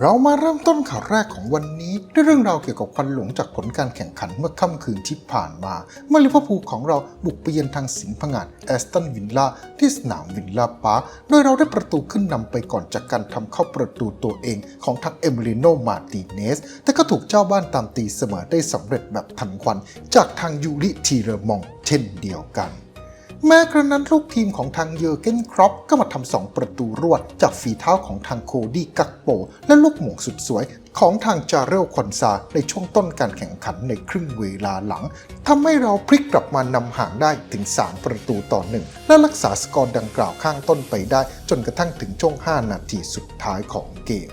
เรามาเริ่มต้นข่าวแรกของวันนี้ด้วยเรื่องราวเกี่ยวกับควันหลงจากผลการแข่งขันเมื่อค่ำคืนที่ผ่านมา เมื่อลิเวอร์พูลของเราบุกไปเยือนทางสิงห์ผงาดแอสตันวิลล่าที่สนามวิลล่าปาร์คโดยเราได้ประตูขึ้นนำไปก่อนจากการทำเข้าประตูตัวเองของทางเอมิลิโนมาติเนส แต่ก็ถูกเจ้าบ้านตามตีเสมอได้สำเร็จแบบทันควัน จากทางยูริทีเรมองเช่นเดียวกัน แม้กระนั้นลูกทีมของทางเยอร์เกนครอปก็มาทำสองประตูรวด จากฝีเท้าของทางโคดี้กักโป และลูกหม่งสุดสวยของทางจาเรลคอนซาในช่วงต้นการแข่งขันในครึ่งเวลาหลังทำให้เราพลิกกลับมานำห่างได้ถึง 3 ประตูต่อหนึ่งและรักษาสกอร์ดังกล่าวข้างต้นไปได้ จนกระทั่งถึงช่วง 5 นาทีสุดท้ายของเกม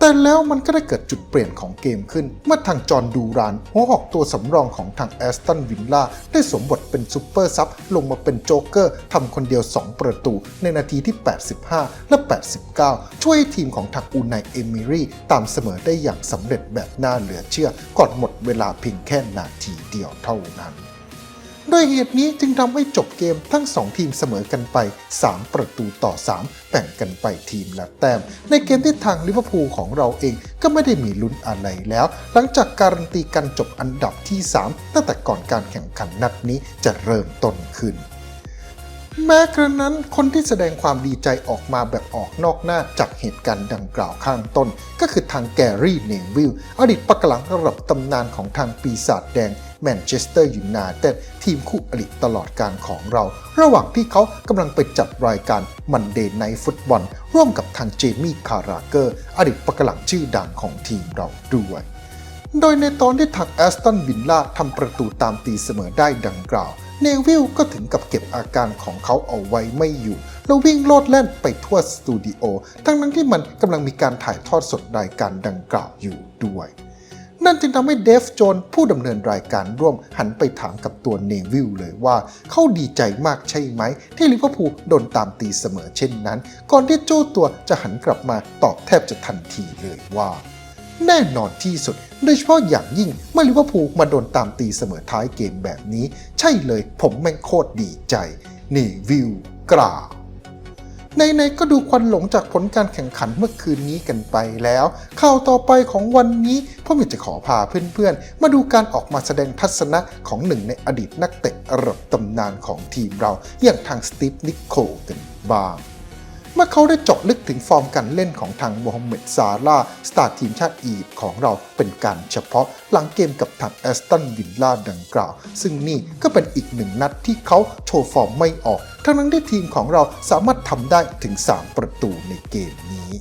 แต่แล้วมันก็ได้เกิดจุดเปลี่ยนของเกมขึ้น เมื่อทางจอห์นดูราน หัวหอกตัวสำรองของทางแอสตันวิลล่าได้สวมบทเป็นซูเปอร์ซับลงมาเป็นโจ๊กเกอร์ทำคนเดียว 2 ประตูในนาทีที่ 85 และ 89 ช่วยให้ทีมของทางอูไนเอมิรีตามเสมอได้อย่างสำเร็จแบบน่าเหลือเชื่อก่อนหมดเวลาเพียงแค่นาทีเดียวเท่านั้น ด้วยเหตุนี้จึงทำให้จบเกมทั้ง 2 ทีมเสมอกันไป 3 ประตูต่อ 3 แบ่งกันไปทีมละแต้ม ในเกมที่ทางลิเวอร์พูลของเราเองก็ไม่ได้มีลุ้นอะไรแล้ว หลังจากการันตีการจบอันดับที่ 3 ตั้งแต่ก่อนการแข่งขันนัดนี้จะเริ่มต้นขึ้นแม้กระนั้นคนที่แสดงความดีใจออกมาแบบออกนอกหน้าจากเหตุการณ์ดังกล่าวข้างต้น ก็คือทางแกรี่เนวิล อดีตปักหลังระดับตำนานของทางปีศาจแดง แมนเชสเตอร์ยูไนเต็ดทีมคู่อริตลอดการของเรา ระหว่างที่เขากำลังไปจัดรายการมันเดย์ไนฟุตบอล ร่วมกับทางเจมี่คาราเกอร์ อดีตปักหลังชื่อดังของทีมเราด้วย โดยในตอนที่ทางแอสตันวิลล่าทำประตูตามตีเสมอได้ดังกล่าวเนวิลก็ถึงกับเก็บอาการของเขาเอาไว้ไม่อยู่ แล้ววิ่งโลดแล่นไปทั่วสตูดิโอ ทั้งนั้นที่มันกำลังมีการถ่ายทอดสดรายการดังกล่าวอยู่ด้วย นั่นจึงทำให้เดฟโจนผู้ดำเนินรายการร่วมหันไปถามกับตัวเนวิลเลยว่า เขาดีใจมากใช่ไหม ที่ลิเวอร์พูลโดนตามตีเสมอเช่นนั้น ก่อนที่โจ้ตัวจะหันกลับมาตอบแทบจะทันทีเลยว่าแน่นอนที่สุด โดยเฉพาะอย่างยิ่งเมื่อลิเวอร์พูลมาโดนตามตีเสมอท้ายเกมแบบนี้ ใช่เลยผมแม่งโคตรดีใจ นี่วิวกล่าว ในๆก็ดูควันหลงจากผลการแข่งขันเมื่อคืนนี้กันไปแล้ว ข่าวต่อไปของวันนี้ผมอยากจะขอพาเพื่อนๆ มาดูการออกมาแสดงทัศนะของหนึ่งในอดีตนักเตะระดับตำนานของทีมเราอย่างทางสตีฟนิโคลกันบ้าง เมื่อเขาได้เจาะลึกถึงฟอร์มการเล่นของทางโมฮัมเหม็ดซาร่าสตาร์ทีมชาติอียิปต์ของเราเป็นการเฉพาะหลังเกมกับทางแอสตันวิลล่าดังกล่าว ซึ่งนี่ก็เป็นอีกหนึ่งนัดที่เขาโชว์ฟอร์มไม่ออก ทั้งนั้นที่ทีมของเราสามารถทำได้ถึง 3 ประตูในเกมนี้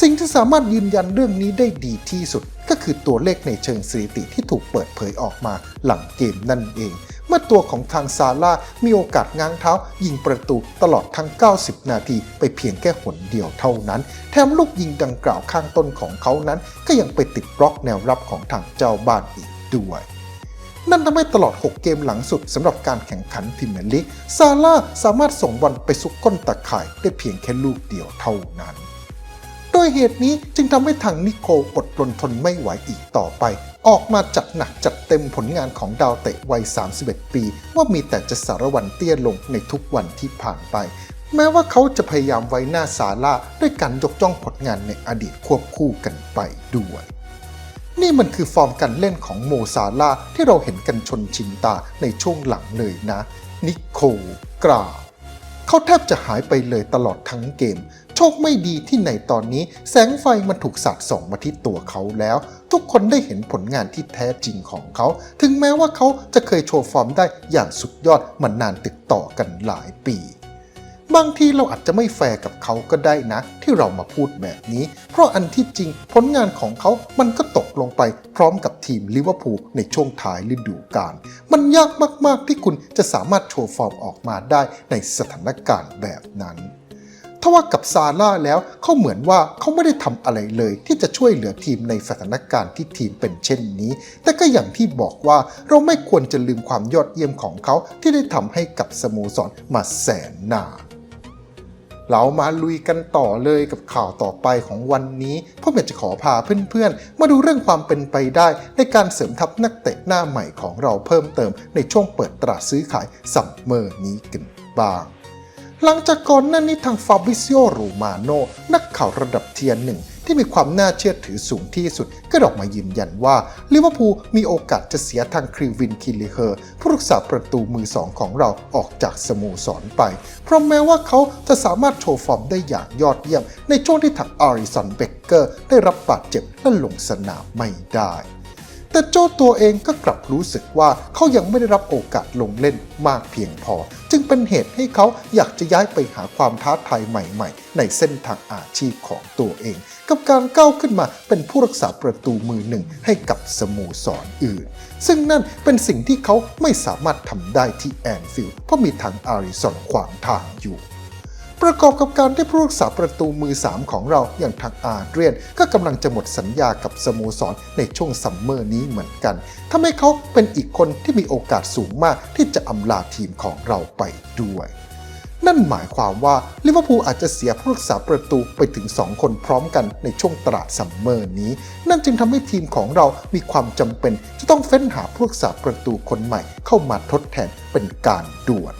สิ่งที่สามารถยืนยันเรื่องนี้ได้ดีที่สุด ก็คือตัวเลขในเชิงสถิติที่ถูกเปิดเผยออกมาหลังเกมนั่นเอง เมื่อตัวของทางซาร่ามีโอกาสง้างเท้า ยิงประตูตลอดทั้ง 90 นาทีไปเพียงแค่หนเดียวเท่านั้น แถมลูกยิงดังกล่าวข้างต้นของเขานั้น ก็ยังไปติดบล็อกแนวรับของทางเจ้าบ้านอีกด้วยนั่นทำให้ตลอด 6 เกมหลังสุดสำหรับการแข่งขันพรีเมียร์ลีกซาร่าสามารถส่งบอลไปซุกก้นตะข่ายได้เพียงแค่ลูกเดียวเท่านั้น โดยเหตุนี้จึงทำให้ทางนิโคลอดรนทนไม่ไหวอีกต่อไป ออกมาจัดหนักจัดเต็มผลงานของดาวเตะวัย 31 ปี ว่ามีแต่จะสารวันเตี้ยลงในทุกวันที่ผ่านไป แม้ว่าเขาจะพยายามไว้หน้าซาร่าด้วยการยกจ้องผลงานในอดีตควบคู่กันไปด้วย นี่มันคือฟอร์มการเล่นของโมซาร่าที่เราเห็นกันชนชินตาในช่วงหลังเลยนะ นิโคกล่าวเขาแทบจะหายไปเลยตลอดทั้งเกม โชคไม่ดีที่ในตอนนี้แสงไฟมันถูกสาดส่องมาที่ตัวเขาแล้ว ทุกคนได้เห็นผลงานที่แท้จริงของเขา ถึงแม้ว่าเขาจะเคยโชว์ฟอร์มได้อย่างสุดยอดมานานติดต่อกันหลายปีบางทีเราอาจจะไม่แฟร์กับเขาก็ได้นะ ที่เรามาพูดแบบนี้ เพราะอันที่จริงผลงานของเขา มันก็ตกลงไปพร้อมกับทีมลิเวอร์พูลในช่วงท้ายฤดูกาล มันยากมาก ๆ ที่คุณจะสามารถโชว์ฟอร์มออกมาได้ในสถานการณ์แบบนั้น ทว่ากับซาร่าแล้วเขาเหมือนว่าเขาไม่ได้ทำอะไรเลย ที่จะช่วยเหลือทีมในสถานการณ์ที่ทีมเป็นเช่นนี้ แต่ก็อย่างที่บอกว่าเราไม่ควรจะลืมความยอดเยี่ยมของเขาที่ได้ทำให้กับสโมสรมาแสนนานเรามาลุยกันต่อเลยกับข่าวต่อไปของวันนี้พ่อเมจะขอพาเพื่อนๆ มาดูเรื่องความเป็นไปได้ในการเสริมทัพนักเตะหน้าใหม่ของเราเพิ่มเติมในช่วงเปิดตลาดซื้อขายซัมเมอร์นี้กันบ้าง หลังจากก่อนหน้านี้ทางฟาบริซิโอโรมาโนนักข่าวระดับเทียนหนึ่งที่มีความน่าเชื่อถือสูงที่สุด ก็ออกมายืนยันว่าลิเวอร์พูลมีโอกาสจะเสียทางคริวินคิลิเฮอร์ ผู้รักษาประตูมือสองของเราออกจากสโมสรไป เพราะแม้ว่าเขาจะสามารถโชว์ฟอร์มได้อย่างยอดเยี่ยม ในช่วงที่ทางอาริสันเบเกอร์ได้รับบาดเจ็บและลงสนามไม่ได้ แต่โจ้ตัวเองก็กลับรู้สึกว่าเขายังไม่ได้รับโอกาสลงเล่นมากเพียงพอ จึงเป็นเหตุให้เขาอยากจะย้ายไปหาความท้าทายใหม่ๆ ในเส้นทางอาชีพของตัวเอง กับการก้าวขึ้นมาเป็นผู้รักษาประตูมือหนึ่งให้กับสโมสรออื่น ซึ่งนั่นเป็นสิ่งที่เขาไม่สามารถทำได้ที่แอนฟิลด์เพราะมีทางอาริสันขวางทางอยู่ ประกอบกับการที่ผู้รักษาประตูมือ 3 ของเราอย่างทางอาเดรียน ก็กำลังจะหมดสัญญากับสโมสรในช่วงซัมเมอร์นี้เหมือนกันทำให้เขาเป็นอีกคนที่มีโอกาสสูงมากที่จะอำลาทีมของเราไปด้วยนั่นหมายความว่าลิเวอร์พูลอาจจะเสียผู้รักษาประตูไปถึง 2 คนพร้อมกันในช่วงตลาดซัมเมอร์นี้ นั่นจึงทำให้ทีมของเรามีความจำเป็น จะต้องเฟ้นหาผู้รักษาประตูคนใหม่เข้ามาทดแทนเป็นการด่วน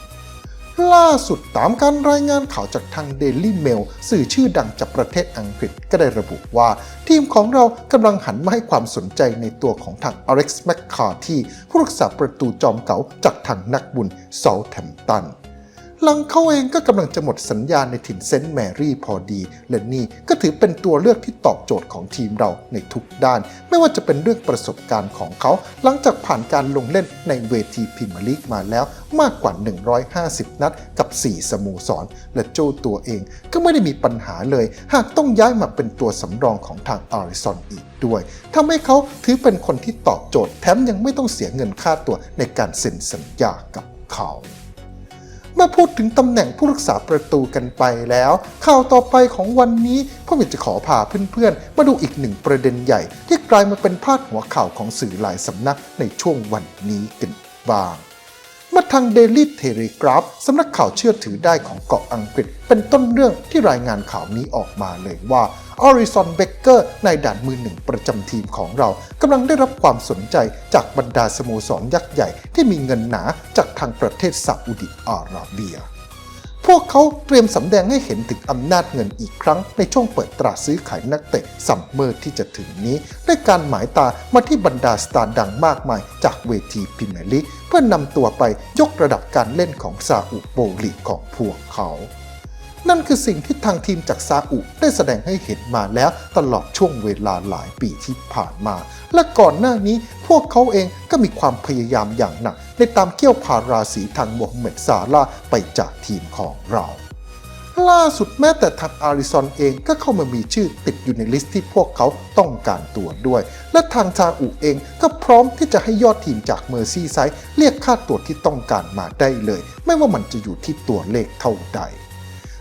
ล่าสุดตามการรายงานข่าวจากทาง Daily Mail สื่อชื่อดังจากประเทศอังกฤษก็ได้ระบุว่า ทีมของเรากำลังหันมาให้ความสนใจในตัวของทาง Alex McCarthy ผู้รักษาประตูจอมเก๋าจากทางนักบุญเซาแทมตัน ลังเขาเองก็กำลังจะหมดสัญญาในถิ่นเซนต์แมรี่พอดี และนี่ก็ถือเป็นตัวเลือกที่ตอบโจทย์ของทีมเราในทุกด้าน ไม่ว่าจะเป็นเรื่องประสบการณ์ของเขา หลังจากผ่านการลงเล่นในเวทีพรีเมียร์ลีกมาแล้วมากกว่า 150 นัดกับ 4 สโมสร และโจตัวเองก็ไม่ได้มีปัญหาเลย หากต้องย้ายมาเป็นตัวสำรองของทางอาริซอนอีกด้วยทำให้เขาถือเป็นคนที่ตอบโจทย์แถมยังไม่ต้องเสียเงินค่าตัวในการเซ็นสัญญากับเขา เมื่อพูดถึงตำแหน่งผู้รักษาประตูกันไปแล้ว ข่าวต่อไปของวันนี้พ่อวิทย์จะขอพาเพื่อนๆ มาดูอีกหนึ่งประเด็นใหญ่ ที่กลายมาเป็นพาดหัวข่าวของสื่อหลายสำนักในช่วงวันนี้กันบ้าง มื่อทาง Daily Telegraph สำนักข่าวเชื่อถือได้ของเกาะอังกฤษ เป็นต้นเรื่องที่รายงานข่าวนี้ออกมาเลยว่าออริซอนเบเกอร์นายด่านมือหนึ่งประจำทีมของเรากำลังได้รับความสนใจจากบรรดาสโมสรยักษ์ใหญ่ที่มีเงินหนาจากทางประเทศซาอุดิอาระเบีย พวกเขาเตรียมสำแดงให้เห็นถึงอำนาจเงินอีกครั้งในช่วงเปิดตราซื้อขายนักเตะซัมเมอร์ที่จะถึงนี้ ด้วยการหมายตามาที่บรรดาสตาร์ดังมากมายจากเวทีพรีเมียร์ลีกเพื่อนำตัวไปยกระดับการเล่นของซาอุโปลีกของพวกเขา นั่นคือสิ่งที่ทางทีมจากซาอุได้แสดงให้เห็นมาแล้วตลอดช่วงเวลาหลายปีที่ผ่านมา และก่อนหน้านี้พวกเขาเองก็มีความพยายามอย่างหนักในตามเกี่ยวพาราสีทางโมฮัมเหม็ดซาลาไปจากทีมของเราล่าสุดแม้แต่ทางอาริซอนเองก็เข้ามามีชื่อติดอยู่ในลิสต์ที่พวกเขาต้องการตัวด้วย และทางซาอุเองก็พร้อมที่จะให้ยอดทีมจากเมอร์ซี่ไซด์เรียกค่าตัวที่ต้องการมาได้เลย ไม่ว่ามันจะอยู่ที่ตัวเลขเท่าใด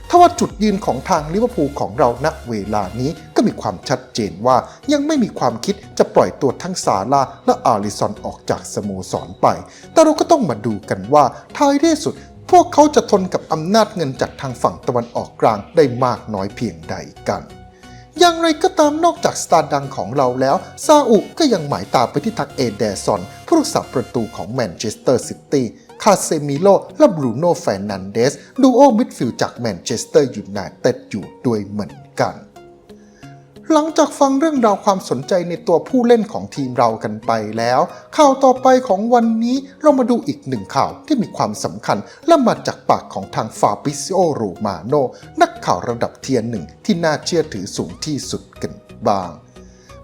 ทว่าจุดยืนของทางลิเวอร์พูลของเราณเวลานี้ก็มีความชัดเจนว่ายังไม่มีความคิดจะปล่อยตัวทั้งซาลาและอาริซอนออกจากสโมสรไป แต่เราก็ต้องมาดูกันว่าท้ายที่สุด พวกเขาจะทนกับอำนาจเงินจากทางฝั่งตะวันออกกลางได้มากน้อยเพียงใดกันอย่างไรก็ตามนอกจากสตาร์ดังของเราแล้ว ซาอุก็ยังหมายตาไปที่ทักเอเดซอนผู้รักษาประตูของแมนเชสเตอร์ซิตี้ คาเซมิโลและบรูโน่แฟรนันเดส ดูโอมิดฟิลจากแมนเชสเตอร์ยูไนเต็ดอยู่ด้วยเหมือนกันหลังจากฟังเรื่องราวความสนใจในตัวผู้เล่นของทีมเรากันไปแล้ว ข่าวต่อไปของวันนี้เรามาดูอีกหนึ่งข่าวที่มีความสำคัญ และมาจากปากของทางฟาบิซิโอโรมาโนนักข่าวระดับเทียนหนึ่งที่น่าเชื่อถือสูงที่สุดกันบ้าง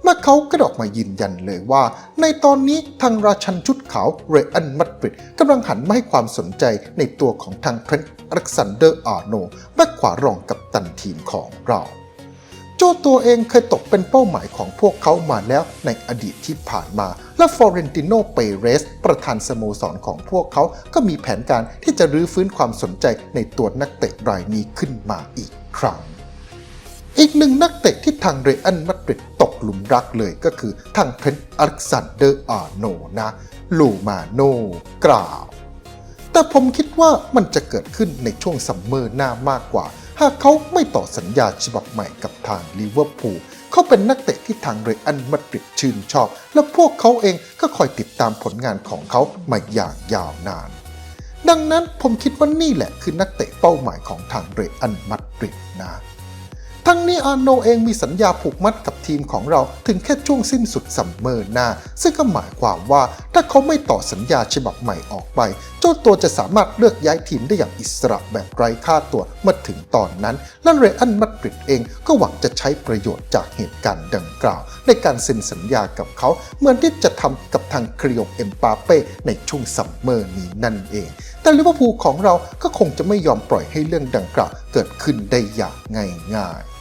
เมื่อเขาก็ออกมายืนยันเลยว่า ในตอนนี้ทางราชันชุดขาวเรอันมัดริดกำลังหันมาให้ความสนใจในตัวของทางเทรนต์อเล็กซานเดอร์อาร์โนแบ็คขวารองกับตันทีมของเราโจตัวเองเคยตกเป็นเป้าหมายของพวกเขามาแล้วในอดีตที่ผ่านมา และฟอเรนติโน เปเรส ประธานสโมสรของพวกเขาก็มีแผนการที่จะรื้อฟื้นความสนใจในตัวนักเตะรายนี้ขึ้นมาอีกครั้ง อีกหนึ่งนักเตะที่ทางเรอันมาดริดตกหลุมรักเลยก็คือทางเทรนต์อเล็กซานเดอร์อาร์โนนะ ลูมาโนกล่าว แต่ผมคิดว่ามันจะเกิดขึ้นในช่วงซัมเมอร์หน้ามากกว่า หากเขาไม่ต่อสัญญาฉบับใหม่กับทางลิเวอร์พูลเขาเป็นนักเตะที่ทางเรอัลมาดริดชื่นชอบ และพวกเขาเองก็คอยติดตามผลงานของเขามาอย่างยาวนาน ดังนั้นผมคิดว่านี่แหละคือนักเตะเป้าหมายของทางเรอัลมาดริดนะ ทั้งนี้อาโนเองมีสัญญาผูกมัดกับทีมของเราถึงแค่ช่วงสิ้นสุดซัมเมอร์หน้า ซึ่งก็หมายความว่าถ้าเขาไม่ต่อสัญญาฉบับใหม่ออกไป เจ้าตัวจะสามารถเลือกย้ายทีมได้อย่างอิสระแบบไร้ค่าตัวเมื่อถึงตอนนั้น และเรอัลมาดริดเองก็หวังจะใช้ประโยชน์จากเหตุการณ์ดังกล่าว ในการเซ็นสัญญากับเขาเหมือนที่จะทำกับทางคริโอเอ็มปาเป้ในช่วงซัมเมอร์นี้นั่นเอง แต่ลิเวอร์พูลของเราก็คงจะไม่ยอมปล่อยให้เรื่องดังกล่าวเกิดขึ้นได้อย่างง่ายๆ